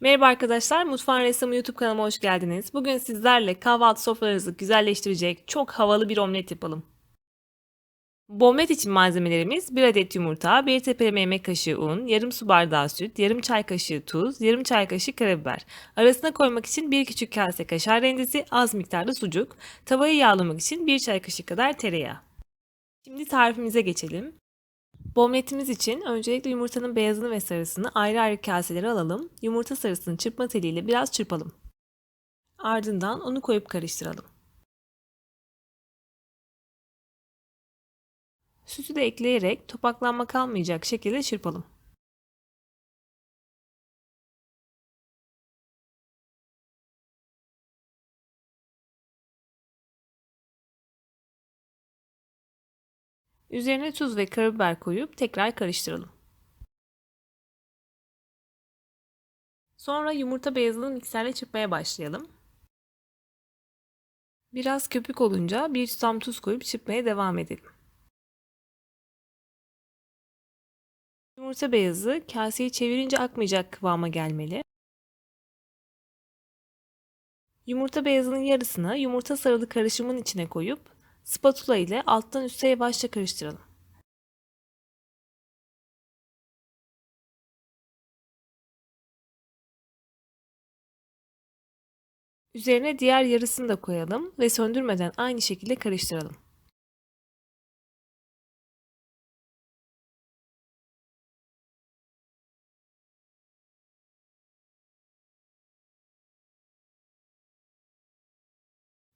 Merhaba arkadaşlar, Mutfağın Ressamı YouTube kanalıma hoş geldiniz. Bugün sizlerle kahvaltı sofralarınızı güzelleştirecek çok havalı bir omlet yapalım. Bu omlet için malzemelerimiz 1 adet yumurta, 1 tepeleme yemek kaşığı un, yarım su bardağı süt, yarım çay kaşığı tuz, yarım çay kaşığı karabiber. Arasına koymak için 1 küçük kase kaşar rendesi, az miktarda sucuk, tavayı yağlamak için 1 çay kaşığı kadar tereyağı. Şimdi tarifimize geçelim. Bu omletimiz için öncelikle yumurtanın beyazını ve sarısını ayrı ayrı kaselere alalım. Yumurta sarısını çırpma teliyle biraz çırpalım. Ardından onu koyup karıştıralım. Sütü de ekleyerek topaklanma kalmayacak şekilde çırpalım. Üzerine tuz ve karabiber koyup tekrar karıştıralım. Sonra yumurta beyazını mikserle çırpmaya başlayalım. Biraz köpük olunca bir tutam tuz koyup çırpmaya devam edelim. Yumurta beyazı kaseyi çevirince akmayacak kıvama gelmeli. Yumurta beyazının yarısını yumurta sarılı karışımın içine koyup spatula ile alttan üste yavaşça karıştıralım. Üzerine diğer yarısını da koyalım ve söndürmeden aynı şekilde karıştıralım.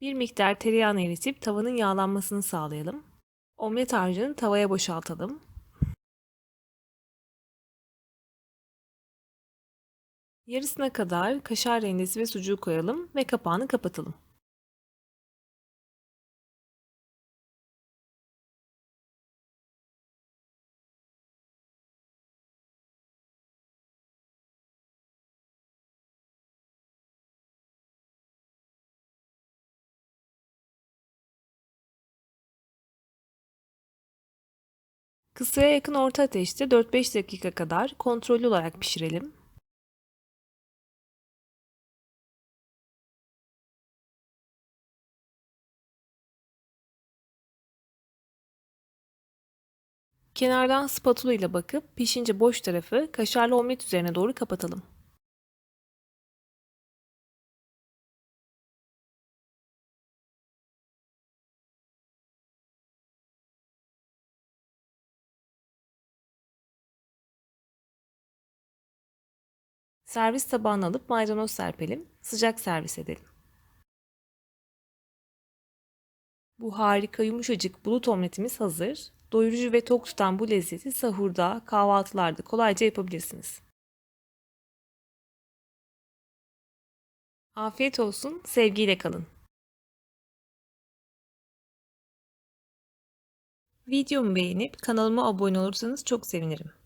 Bir miktar tereyağını eritip tavanın yağlanmasını sağlayalım. Omlet harcını tavaya boşaltalım. Yarısına kadar kaşar rendesi ve sucuğu koyalım ve kapağını kapatalım. Kısaya yakın orta ateşte 4-5 dakika kadar kontrollü olarak pişirelim. Kenardan spatula ile bakıp pişince boş tarafı kaşarlı omlet üzerine doğru kapatalım. Servis tabağına alıp maydanoz serpelim. Sıcak servis edelim. Bu harika yumuşacık bulut omletimiz hazır. Doyurucu ve tok tutan bu lezzeti sahurda, kahvaltılarda kolayca yapabilirsiniz. Afiyet olsun, sevgiyle kalın. Videomu beğenip kanalıma abone olursanız çok sevinirim.